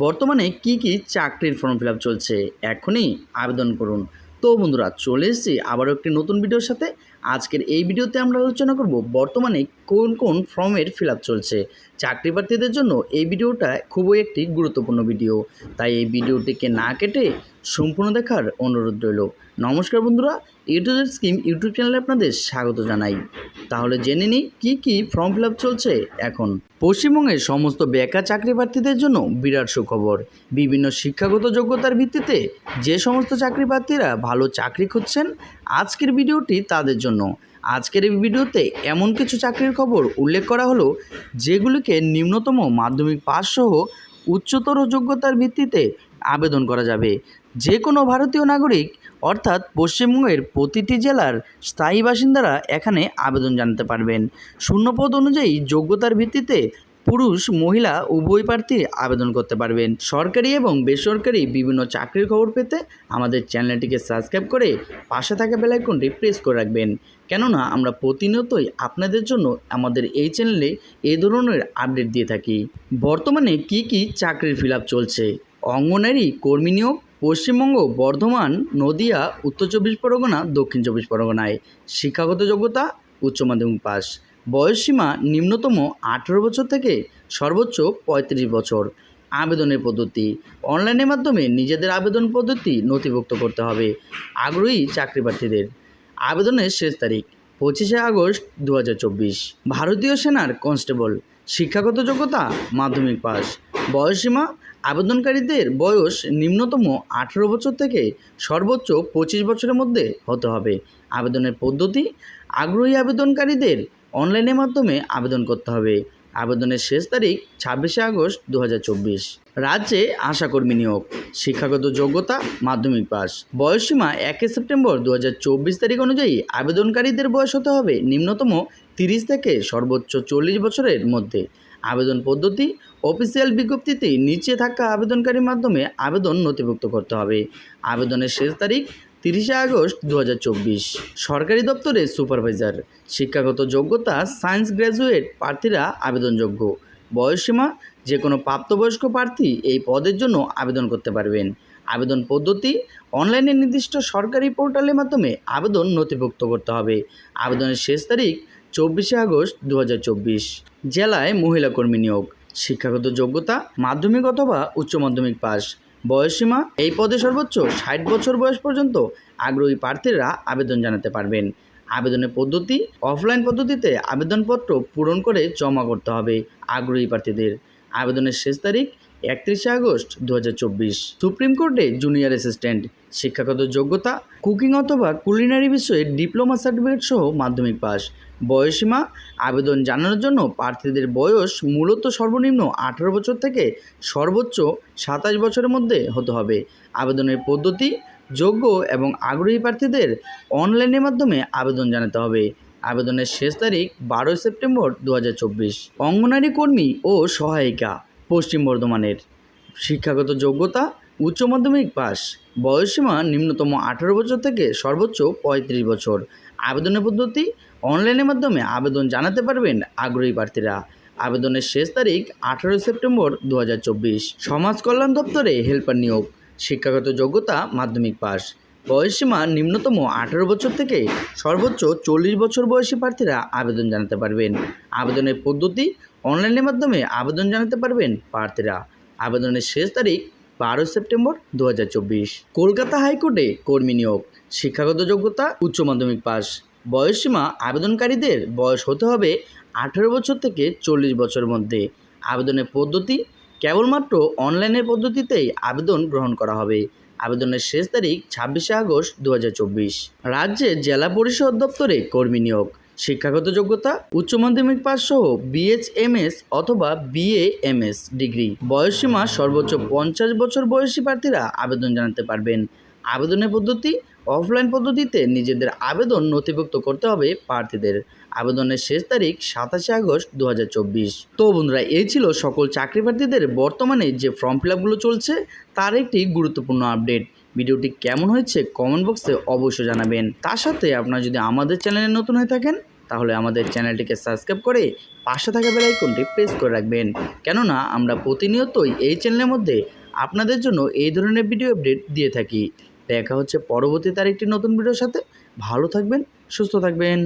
বর্তমানে কি কি চাকরির ফর্ম ফিল চলছে? এখনই আবেদন করুন। তো বন্ধুরা, চলে এসেছি আবারও একটি নতুন ভিডিওর সাথে। আজকের এই ভিডিওতে আমরা আলোচনা করব বর্তমানে কোন কোন ফর্মের ফিল চলছে। চাকরি প্রার্থীদের জন্য এই ভিডিওটা খুবই একটি গুরুত্বপূর্ণ ভিডিও। তাই এই ভিডিওটিকে না কেটে সম্পূর্ণ দেখার অনুরোধ রইল। নমস্কার বন্ধুরা ইউটিউব স্কিম ইউটিউব চ্যানেলে আপনাদের স্বাগত জানাই। তাহলে জেনে নিই, কী কী ফর্ম ফিল চলছে এখন? পশ্চিমবঙ্গের সমস্ত বেকার চাকরি প্রার্থীদের জন্য বিরাট সুখবর। বিভিন্ন শিক্ষাগত যোগ্যতার ভিত্তিতে যে সমস্ত চাকরি প্রার্থীরা ভালো চাকরি খুঁজছেন, আজকের ভিডিওটি তাদের জন্য। আজকের এই ভিডিওতে এমন কিছু চাকরির খবর উল্লেখ করা হলো, যেগুলিকে নিম্নতম মাধ্যমিক পাস সহ উচ্চতর যোগ্যতার ভিত্তিতে আবেদন করা যাবে। যে কোনো ভারতীয় নাগরিক, অর্থাৎ পশ্চিমবঙ্গের প্রতিটি জেলার স্থায়ী বাসিন্দারা এখানে আবেদন জানাতে পারবেন। শূন্যপদ অনুযায়ী যোগ্যতার ভিত্তিতে পুরুষ, মহিলা উভয় প্রার্থী আবেদন করতে পারবেন। সরকারি এবং বেসরকারি বিভিন্ন চাকরির খবর পেতে আমাদের চ্যানেলটিকে সাবস্ক্রাইব করে পাশে থাকা বেলাইকনটি প্রেস করে রাখবেন। কেননা আমরা প্রতিনিয়তই আপনাদের জন্য আমাদের এই চ্যানেলে এই ধরনের আপডেট দিয়ে থাকি। বর্তমানে কি কি চাকরির ফিল চলছে? অঙ্গনারী কর্মী নিয়োগ পশ্চিমবঙ্গ, বর্ধমান, নদিয়া, উত্তর চব্বিশ পরগনা, দক্ষিণ চব্বিশ পরগনায়। শিক্ষাগত যোগ্যতা, উচ্চ মাধ্যমিক পাস। বয়সসীমা নিম্নতম আঠেরো বছর থেকে সর্বোচ্চ পঁয়ত্রিশ বছর। আবেদনের পদ্ধতি। অনলাইনের মাধ্যমে নিজেদের আবেদন পদ্ধতি নথিভুক্ত করতে হবে। আগ্রহী চাকরি প্রার্থীদের আবেদনের শেষ তারিখ, পঁচিশে আগস্ট দু হাজার চব্বিশ। ভারতীয় সেনার কনস্টেবল। শিক্ষাগত যোগ্যতা, মাধ্যমিক পাস। বয়সসীমা আবেদনকারীদের বয়স নিম্নতম আঠেরো বছর থেকে সর্বোচ্চ পঁচিশ বছরের মধ্যে হতে হবে। আবেদনের পদ্ধতি, আগ্রহী আবেদনকারীদের অনলাইনের মাধ্যমে আবেদন করতে হবে। আবেদনের শেষ তারিখ ছাব্বিশে আগস্ট দু হাজার চব্বিশ। রাজ্যে আশাকর্মী নিয়োগ, শিক্ষাগত যোগ্যতা, মাধ্যমিক পাস বয়সসীমা একে সেপ্টেম্বর দু হাজার চব্বিশ তারিখ অনুযায়ী আবেদনকারীদের বয়স হতে হবে নিম্নতম তিরিশ থেকে সর্বোচ্চ চল্লিশ বছরের মধ্যে। আবেদন পদ্ধতি অফিসিয়াল বিজ্ঞপ্তিতে নিচে থাকা আবেদনকারীর মাধ্যমে আবেদন নথিভুক্ত করতে হবে। আবেদনের শেষ তারিখ তিরিশে আগস্ট দু হাজার চব্বিশ। সরকারি দপ্তরে সুপারভাইজার। শিক্ষাগত যোগ্যতা, সায়েন্স গ্র্যাজুয়েট প্রার্থীরা আবেদনযোগ্য। বয়সসীমা যে কোনো প্রাপ্তবয়স্ক প্রার্থী এই পদের জন্য আবেদন করতে পারবেন। আবেদন পদ্ধতি, অনলাইনে নির্দিষ্ট সরকারি পোর্টালের মাধ্যমে আবেদন নথিভুক্ত করতে হবে। আবেদনের শেষ তারিখ চব্বিশে আগস্ট দু হাজার চব্বিশ। জেলায় মহিলা কর্মী নিয়োগ। শিক্ষাগত যোগ্যতা, মাধ্যমিক অথবা উচ্চ মাধ্যমিক পাস। বয়সসীমা এই পদে সর্বোচ্চ ষাট বছর বয়স পর্যন্ত আগ্রহী প্রার্থীরা আবেদন জানাতে পারবেন। আবেদনের পদ্ধতি, অফলাইন পদ্ধতিতে আবেদনপত্র পূরণ করে জমা করতে হবে আগ্রহী প্রার্থীদের। আবেদনের শেষ তারিখ একত্রিশে আগস্ট দু হাজার চব্বিশ। সুপ্রিম কোর্টে জুনিয়র অ্যাসিস্ট্যান্ট, শিক্ষাগত যোগ্যতা, কুকিং অথবা কুলিনারি বিষয়ে ডিপ্লোমা সার্টিফিকেট সহ মাধ্যমিক পাস। বয়সীমা, আবেদন জানানোর জন্য প্রার্থীদের বয়স মূলত সর্বনিম্ন আঠারো বছর থেকে সর্বোচ্চ সাতাশ বছরের মধ্যে হতে হবে। আবেদনের পদ্ধতি, যোগ্য এবং আগ্রহী প্রার্থীদের অনলাইনের মাধ্যমে আবেদন জানাতে হবে। আবেদনের শেষ তারিখ বারোই সেপ্টেম্বর দু হাজার চব্বিশ। অঙ্গনারী কর্মী ও সহায়িকা। পশ্চিম বর্ধমানের শিক্ষাগত যোগ্যতা, উচ্চ মাধ্যমিক পাস। বয়সসীমা নিম্নতম আঠারো বছর থেকে সর্বোচ্চ পঁয়ত্রিশ বছর। আবেদনের পদ্ধতি? অনলাইনের মাধ্যমে আবেদন জানাতে পারবেন আগ্রহী প্রার্থীরা। আবেদনের শেষ তারিখ আঠারোই সেপ্টেম্বর দু হাজার চব্বিশ। সমাজ কল্যাণ দপ্তরে হেল্পার নিয়োগ। শিক্ষাগত যোগ্যতা, মাধ্যমিক পাস। বয়সসীমা নিম্নতম আঠারো বছর থেকে সর্বোচ্চ চল্লিশ বছর বয়সী প্রার্থীরা আবেদন জানাতে পারবেন। আবেদনের পদ্ধতি অনলাইনের মাধ্যমে আবেদন জানাতে পারবেন প্রার্থীরা। আবেদনের শেষ তারিখ বারোই সেপ্টেম্বর দু হাজার চব্বিশ। কলকাতা হাইকোর্টে কর্মী নিয়োগ, শিক্ষাগত যোগ্যতা, উচ্চ মাধ্যমিক পাস। বয়সসীমা আবেদনকারীদের বয়স হতে হবে আঠেরো বছর থেকে চল্লিশ বছরের মধ্যে। আবেদনের পদ্ধতি কেবলমাত্র অনলাইনের পদ্ধতিতেই আবেদন গ্রহণ করা হবে। আবেদনের শেষ তারিখ ছাব্বিশে আগস্ট দু রাজ্যের জেলা পরিষদ দপ্তরে কর্মী নিয়োগ, শিক্ষাগত যোগ্যতা, উচ্চ মাধ্যমিক পাস সহ বিএইচএমএস অথবা বিএএমএস ডিগ্রি। বয়সসীমা সর্বোচ্চ পঞ্চাশ বছর বয়সী প্রার্থীরা আবেদন জানাতে পারবেন। আবেদনের পদ্ধতি অফলাইন পদ্ধতিতে নিজেদের আবেদন নথিভুক্ত করতে হবে প্রার্থীদের। আবেদনের শেষ তারিখ সাতাশে আগস্ট দু হাজার চব্বিশ। তো বন্ধুরা, এই ছিল সকল চাকরি প্রার্থীদের বর্তমানে যে ফর্ম ফিল চলছে, তার একটি গুরুত্বপূর্ণ আপডেট। ভিডিওটি কেমন হয়েছে কমেন্ট বক্সে অবশ্যই জানাবেন। তার সাথে আপনারা যদি আমাদের চ্যানেলে নতুন হয়ে থাকেন, তাহলে আমাদের চ্যানেলটিকে সাবস্ক্রাইব করে পাশে থাকা বেল আইকনটি প্রেস করে রাখবেন। কেননা, আমরা প্রতিনিয়তই এই চ্যানেলের মধ্যে আপনাদের জন্য এই ধরনের ভিডিও আপডেট দিয়ে থাকি। দেখা হচ্ছে পরবর্তী তার একটি নতুন ভিডিওর সাথে। ভালো থাকবেন সুস্থ থাকবেন।